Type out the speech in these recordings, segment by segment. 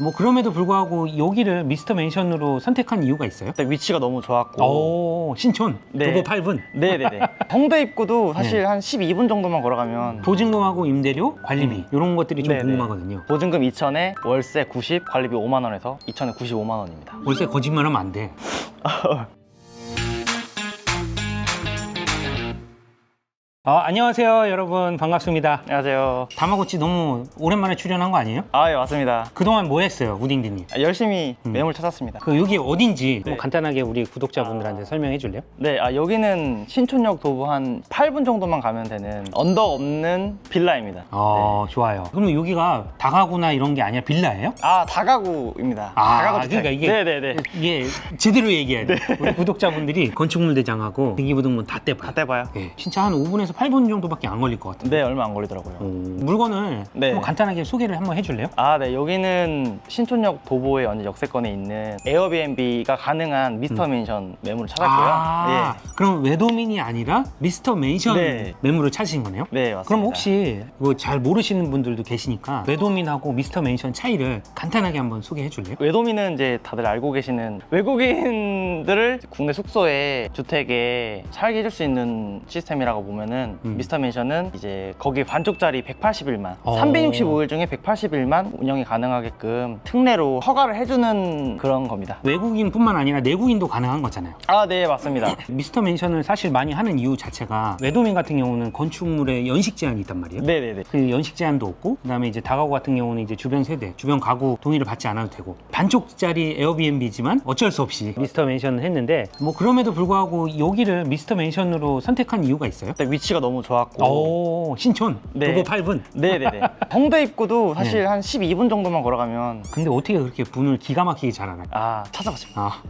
뭐 그럼에도 불구하고 여기를 미스터 맨션으로 선택한 이유가 있어요? 일단 위치가 너무 좋았고. 오 신촌 네. 도보 8분 네네네. 홍대 입구도 사실 네. 한 12분 정도만 걸어가면 보증금하고 임대료, 관리비 이런 것들이 좀 네 네. 궁금하거든요. 보증금 2천에 월세 90, 관리비 5만 원에서 2천에 95만 원입니다. 월세 거짓말하면 안 돼. 아, 안녕하세요 여러분 반갑습니다. 안녕하세요. 다마고치 너무 오랜만에 출연한 거 아니에요? 아, 예, 맞습니다. 그동안 뭐 했어요 우딩디님? 아, 열심히 음. 매물 찾았습니다. 그 여기 어딘지 네. 뭐 간단하게 우리 구독자분들한테 설명해 줄래요? 네, 아, 여기는 신촌역 도보 한 8분 정도만 가면 되는 언덕 없는 빌라입니다. 어 좋아요. 그럼 여기가 다가구나 이런 게 아니라 빌라예요? 아, 다가구입니다. 아, 다가구 주택. 그러니까 이게- 네네네. 이게 제대로 얘기해야 돼. 우리 구독자분들이 건축물 대장하고 대기부등본 다 떼봐. 다 떼봐요. 예, 진짜 한 5분에서 8분 정도밖에 안 걸릴 것 같아요. 네, 얼마 안 걸리더라고요. 오, 물건을 네. 한번 간단하게 소개를 한번 해줄래요? 아, 네. 여기는 신촌역 도보의 완전 역세권에 있는 에어비앤비가 가능한 미스터 맨션 매물을 찾았고요. 음. 아, 그럼 외도민이 아니라 미스터 맨션 네. 매물을 찾으신 거네요? 예. 네, 맞습니다. 그럼 혹시 뭐잘 모르시는 분들도 계시니까 외도민하고 미스터 맨션 차이를 간단하게 한번 소개해 줄래요? 외도민은 이제 다들 알고 계시는 외국인들을 국내 숙소에 주택에 살게 해줄 수 있는 시스템이라고 보면은 음. 미스터 맨션은 이제 거기 반쪽짜리 181만 어. 365일 중에 181만 운영이 가능하게끔 특례로 허가를 해주는 그런 겁니다. 외국인뿐만 아니라 내국인도 가능한 거잖아요. 아, 네, 맞습니다. 미스터 맨션을 사실 많이 하는 이유 자체가 외도민 같은 경우는 건축물에 연식 제한이 있단 말이에요. 네네네. 그 연식 제한도 없고 그다음에 이제 다가구 같은 경우는 이제 주변 세대, 주변 가구 동의를 받지 않아도 되고 반쪽짜리 에어비앤비지만 어쩔 수 없이 미스터 맨션을 했는데 뭐 그럼에도 불구하고 여기를 미스터 맨션으로 선택한 이유가 있어요? 일단 위치가 너무 좋았고. 오 신촌 네. 도보 8분. 네네네. 홍대 입구도 사실 네. 한 12분 정도만 걸어가면 근데 어떻게 그렇게 분을 기가 막히게 잘 알아요? 아, 찾아봤습니다. 아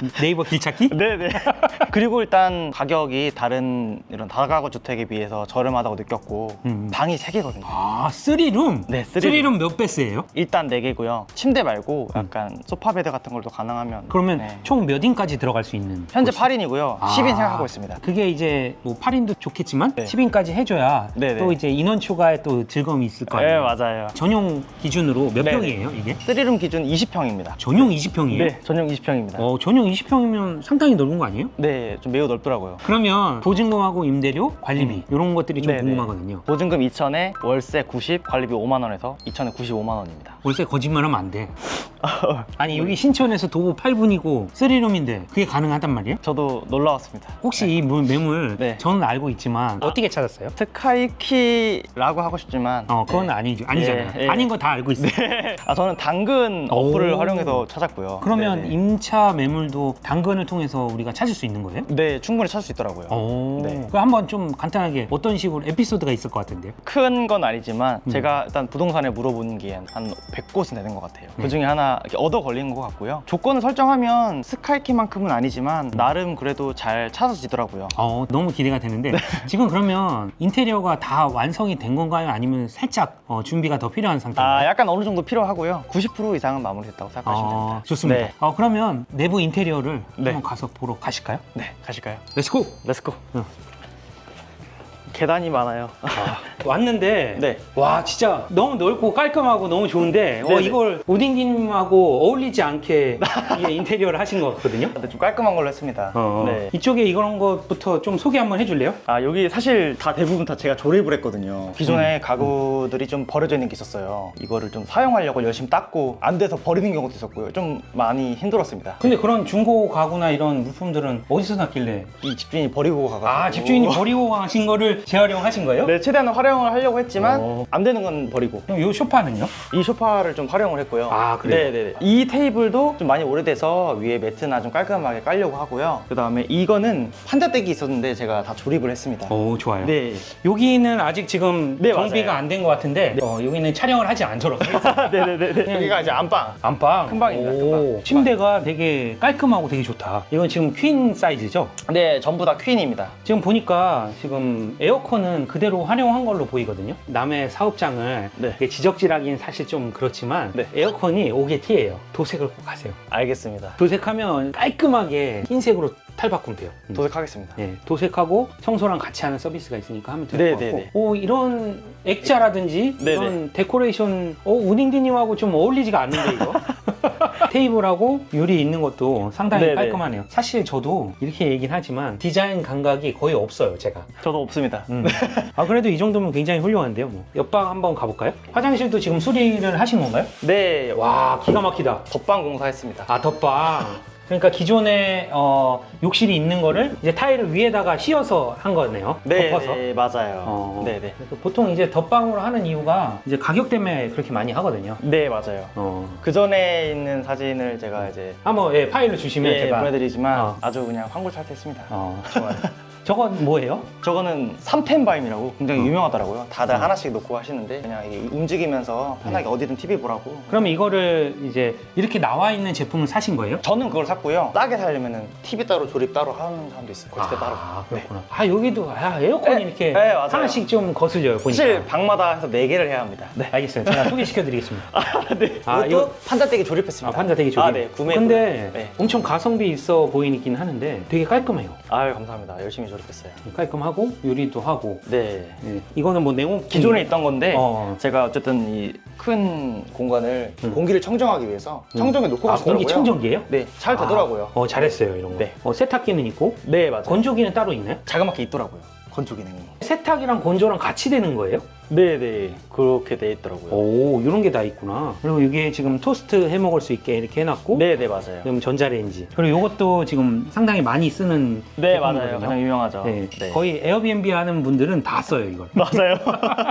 그 네이버 길 찾기? 네네. 그리고 일단 가격이 다른 이런 다가구 주택에 비해서 저렴하다고 느꼈고 음. 방이 3개거든요. 아 쓰리룸. 네, 쓰리룸. 쓰리룸 몇 배스예요? 일단 4개고요. 침대 말고 약간 소파 베드 같은 걸도 가능하면 음. 그러면 네. 총 몇 인까지 들어갈 수 있는? 현재 곳이- 8인이고요. 아. 10인 생각하고 있습니다. 그게 이제 뭐 8인도 좋 겠지만 네. 10인까지 해줘야 네 네. 또 이제 인원 추가에 또 즐거움이 있을 거 네, 아니에요. 맞아요. 전용 기준으로 몇 네네. 평이에요 이게? 3룸 기준 20평입니다. 전용 20평이에요? 네, 전용 20평입니다. 어, 전용 20평이면 상당히 넓은 거 아니에요? 네, 좀 매우 넓더라고요. 그러면 보증금하고 임대료, 관리비 이런 것들이 좀 음. 네네. 궁금하거든요. 보증금 2천에 월세 90, 관리비 5만 원에서 2천에 95만 원입니다. 월세 거짓말하면 안 돼. 아니 여기 신촌에서 도보 8분이고 3룸인데 그게 가능하단 말이에요? 저도 놀라웠습니다. 혹시 이 물- 매물 네. 저는 알고 있지만 어떻게 찾았어요? 스카이키라고 하고 싶지만 어 그건 네. 아니죠 아니잖아요 예, 예. 아닌 거 다 알고 있어요 아 저는 당근 오. 어플을 활용해서 찾았고요. 그러면 네네. 임차 매물도 당근을 통해서 우리가 찾을 수 있는 거예요? 네 충분히 찾을 수 있더라고요. 오. 네. 그 한번 좀 간단하게 어떤 식으로 에피소드가 있을 것 같은데요? 큰 건 아니지만 음. 제가 일단 부동산에 물어보는 게한 100곳은 되는 것 같아요. 네. 그 중에 하나 이렇게 얻어 걸린 것 같고요. 조건을 설정하면 스카이키만큼은 아니지만 나름 그래도 잘 찾아지더라고요. 어, 너무 기대가 되는데 지금 그러면 인테리어가 다 완성이 된 건가요? 아니면 살짝 어, 준비가 더 필요한 아 상태인가요? 약간 어느 정도 필요하고요. 90% 이상은 마무리됐다고 생각하시면 어, 됩니다. 좋습니다. 네, 어, 그러면 내부 인테리어를 네. 한번 가서 보러 가실까요? 네 가실까요? 렛츠고! 렛츠고. 어. 계단이 많아요. 왔는데 네. 와 진짜 너무 넓고 깔끔하고 너무 좋은데 어, 네네. 이걸 오딩기님하고 어울리지 않게 이게 인테리어를 하신 것 같거든요. 근데 좀 깔끔한 걸로 했습니다. 어, 네. 이쪽에 이런 것부터 좀 소개 한번 해줄래요? 아 여기 사실 다 대부분 다 제가 조립을 했거든요 기존에 음. 가구들이 좀 버려져 있는 게 있었어요 이거를 좀 사용하려고 열심히 닦고 안 돼서 버리는 경우도 있었고요 좀 많이 힘들었습니다 근데 그런 중고 가구나 이런 물품들은 어디서 샀길래? 이 집주인이 버리고 가가지고 아 집주인이 버리고 가신 거를 재활용하신 거예요? 네 최대한 활용을 하려고 했지만 어. 안 되는 건 버리고 그럼 이 소파는요? 이 소파를 좀 활용을 했고요 아, 그래요? 네네네 이 테이블도 좀 많이 오래돼서 위에 매트나 좀 깔끔하게 깔려고 하고요 그 다음에 이거는 판자대기 있었는데 제가 다 조립을 했습니다 오 좋아요. 네 여기는 아직 지금 네, 정비가 맞아요. 안 된 것 같은데 어, 여기는 촬영을 하지 않도록 하겠습니다. 네네 네 여기가 이제 안방 안방 큰 방입니다, 큰 방. 오, 침대가 되게 깔끔하고 되게 좋다. 이건 지금 퀸 사이즈죠? 네 전부 다 퀸입니다 지금 보니까 지금 에어 컨은 그대로 활용한 걸로 보이거든요. 남의 사업장을 네. 이게 지적질하기는 사실 좀 그렇지만 네. 에어컨이 오게 티예요. 도색을 꼭 하세요. 알겠습니다. 도색하면 깔끔하게 흰색으로 탈바꿈 돼요. 음. 도색하겠습니다. 예, 도색하고 청소랑 같이 하는 서비스가 있으니까 하면 될것 네, 같고 네, 네. 오, 이런 액자라든지 네, 이런 데코레이션 어, 우닝디님하고 좀 어울리지가 않는데 이거 테이블하고 유리 있는 것도 상당히 네, 네. 깔끔하네요 사실 저도 이렇게 얘기는 하지만 디자인 감각이 거의 없어요 제가 저도 없습니다. 음. 아 그래도 이 정도면 굉장히 훌륭한데요 뭐. 옆방 한번 가볼까요? 화장실도 지금 수리를 하신 건가요? 네, 와 기가 막히다 덧방 공사했습니다. 아 덧방 그러니까 기존에 어, 욕실이 있는 거를 이제 타일을 위에다가 씌워서 한 거네요 네, 덮어서 네, 맞아요. 어. 네, 네. 그래서 보통 이제 덧방으로 하는 이유가 이제 가격 때문에 그렇게 많이 하거든요 네, 맞아요. 어. 그 전에 있는 사진을 제가 이제 한번 예, 파일을 주시면 예, 제가 보내드리지만 어. 아주 그냥 황골탈퇴했습니다. 어, 좋아요 저건 뭐예요? 저거는 삼텐바임이라고 굉장히 어. 유명하더라고요. 다들 어. 하나씩 놓고 하시는데 그냥 이게 움직이면서 편하게 어디든 TV 보라고. 그러면 이거를 이제 이렇게 나와 있는 제품을 사신 거예요? 저는 그걸 샀고요. 싸게 살려면은 TV 따로 조립 따로 하는 사람도 있어요. 거치대 따로. 아, 네. 그렇구나. 아, 여기도 아, 에어컨이 네, 이렇게 네, 맞아요. 하나씩 좀 거슬려요, 보니까. 사실 방마다 해서 4개를 해야 합니다. 네. 알겠어요. 제가 소개시켜 드리겠습니다. 네. 아, 아, 이거- 판자대기 조립했습니다. 아, 판자 되게 좋아요. 아, 네. 구매. 근데 네. 엄청 가성비 있어 보이긴 하는데 되게 깔끔해요. 아유, 감사합니다. 열심히 조립했어요. 깔끔하고 유리도 하고. 네. 예. 이거는 뭐 냉온 기존에 있던 건데 어. 제가 어쨌든 이 큰 공간을 음. 공기를 청정하기 위해서 음. 청정에 놓고 아, 가시더라고요. 공기 청정기예요? 네, 잘 되더라고요. 아, 어, 잘했어요, 이런 거. 네. 어, 세탁기는 있고 네, 맞아요. 건조기는 따로 있나요? 자그맣게 있더라고요. 건조 기능이. 세탁이랑 건조랑 같이 되는 거예요? 네, 네. 그렇게 돼 있더라고요. 오, 이런 게 다 있구나. 그리고 이게 지금 토스트 해 먹을 수 있게 이렇게 해놨고, 네, 네, 맞아요. 그럼 전자레인지. 그리고 이것도 지금 상당히 많이 쓰는 네, 제품이거든요. 맞아요. 가장 유명하죠. 네. 네. 거의 에어비앤비 하는 분들은 다 써요 이걸. 맞아요.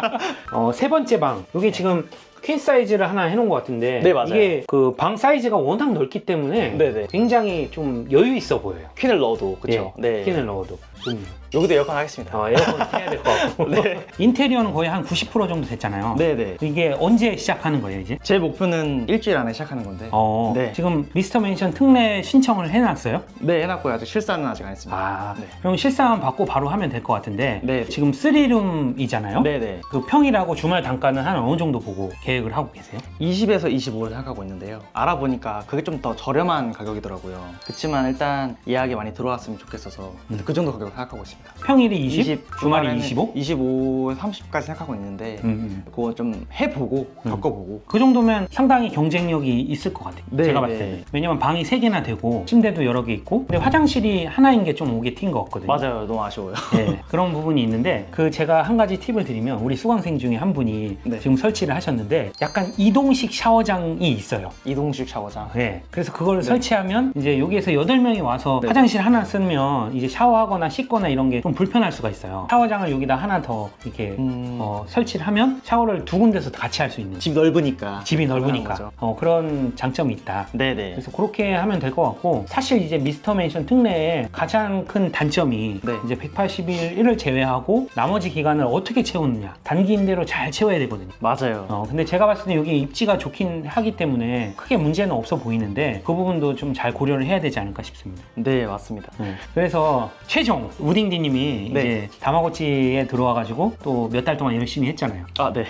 어, 세 번째 방. 이게 지금 퀸 사이즈를 하나 해놓은 것 같은데 네, 맞아요. 이게 그 방 사이즈가 워낙 넓기 때문에 네, 네. 굉장히 좀 여유 있어 보여요. 퀸을 넣어도 그렇죠. 예, 네. 퀸을 넣어도. 음. 여기도 에어컨 하겠습니다. 어, 에어컨 해야 될 것 같고. 네. 인테리어는 거의 한 90% 정도 됐잖아요. 네, 네. 이게 언제 시작하는 거예요 이제? 제 목표는 일주일 안에 시작하는 건데. 어, 네. 지금 미스터 맨션 특례 신청을 해놨어요? 네, 해놨고요. 아직 실사는 아직 안 했습니다. 아, 네. 그럼 실사만 받고 바로 하면 될 것 같은데 네. 지금 3룸이잖아요? 네, 네. 그 평일하고 주말 단가는 한 어느 정도 보고 계획 을 하고 계세요? 20에서 25를 생각하고 있는데요. 알아보니까 그게 좀 더 저렴한 가격이더라고요. 그렇지만 일단 예약이 많이 들어왔으면 좋겠어서 음. 그 정도 가격을 생각하고 있습니다. 평일이 20, 주말이 25? 25, 30까지 생각하고 있는데 음, 음. 그거 좀 해보고 음. 겪어보고 그 정도면 상당히 경쟁력이 있을 것 같아요. 네, 제가 봤을 네. 때는. 왜냐면 방이 3개나 되고 침대도 여러 개 있고 근데 화장실이 하나인 게 좀 오게 튄 것 같거든요. 맞아요. 너무 아쉬워요. 예, 그런 부분이 있는데 그 제가 한 가지 팁을 드리면 우리 수강생 중에 한 분이 네. 지금 설치를 하셨는데 약간 이동식 샤워장이 있어요. 이동식 샤워장. 네. 그래서 그걸 설치하면 이제 여기에서 8명이 와서 네. 화장실 하나 쓰면 이제 샤워하거나 씻거나 이런 게 좀 불편할 수가 있어요. 샤워장을 여기다 하나 더 이렇게 음. 어, 설치를 하면 샤워를 두 군데서 같이 할 수 있는 집 넓으니까. 집이 넓으니까 거죠. 어, 그런 장점이 있다. 네네. 그래서 그렇게 하면 될 것 같고 사실 이제 미스터 맨션 특례의 가장 큰 단점이 네. 이제 180일 을 제외하고 나머지 기간을 어떻게 채우느냐 단기 임대로 잘 채워야 되거든요. 맞아요. 어, 근데 제가 봤을 때 여기 입지가 좋긴 하기 때문에 크게 문제는 없어 보이는데 그 부분도 좀 잘 고려를 해야 되지 않을까 싶습니다. 네, 맞습니다. 네. 그래서 최종 우딩디님이 네. 이제 다마고치에 들어와가지고 또 몇 달 동안 열심히 했잖아요. 아, 네.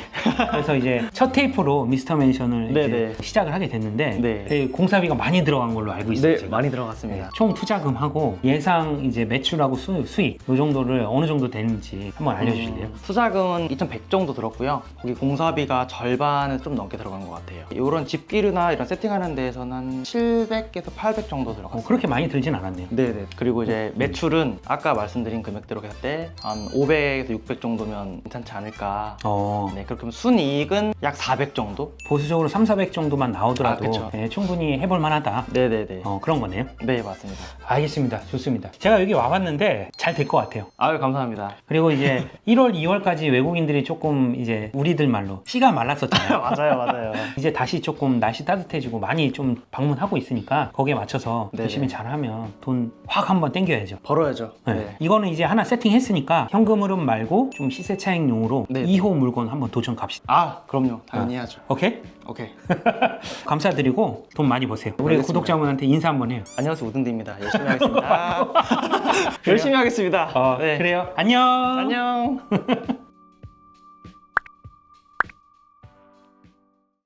그래서 이제 첫 테이프로 미스터 맨션을 네, 이제 네. 시작을 하게 됐는데 네. 되게 공사비가 많이 들어간 걸로 알고 있어요. 네, 제가. 많이 들어갔습니다. 총 투자금하고 예상 이제 매출하고 수, 수익 이 정도를 어느 정도 되는지 한번 알려주실래요? 음, 투자금은 2,100 정도 들었고요. 거기 공사비가 절반 은 좀 넘게 들어간 것 같아요. 이런 집기류나 이런 세팅하는 데에서는 한 700에서 800 정도 들어갔어요. 어, 그렇게 많이 들진 않았네요. 네네. 그리고 이제 매출은 아까 말씀드린 금액대로 했을 때 한 500에서 600 정도면 괜찮지 않을까. 어, 네, 그렇게 하면 순이익은 약 400 정도? 보수적으로 3, 400 정도만 나오더라도 아, 그쵸. 예, 충분히 해볼 만하다. 네네네. 어, 그런 거네요. 네, 맞습니다. 알겠습니다. 좋습니다. 제가 여기 와봤는데 잘 될 것 같아요. 아유, 감사합니다. 그리고 이제 1월, 2월까지 외국인들이 조금 이제 우리들 말로 씨가 말랐었잖아요. 맞아요, 맞아요. 이제 다시 조금 날씨 따뜻해지고 많이 좀 방문하고 있으니까 거기에 맞춰서 네네. 열심히 잘하면 돈 확 한번 땡겨야죠. 벌어야죠. 네. 네. 이거는 이제 하나 세팅했으니까 현금 흐름 말고 좀 시세 차익용으로 네. 네. 2호 물건 한번 도전 갑시다. 아 그럼요 당연히 해야죠 오케이? 오케이 감사드리고 돈 많이 버세요. 우리 알겠습니다. 구독자분한테 인사 한번 해요. 안녕하세요 우든드입니다 열심히 하겠습니다 열심히 하겠습니다 어, 네. 그래요. 안녕. 안녕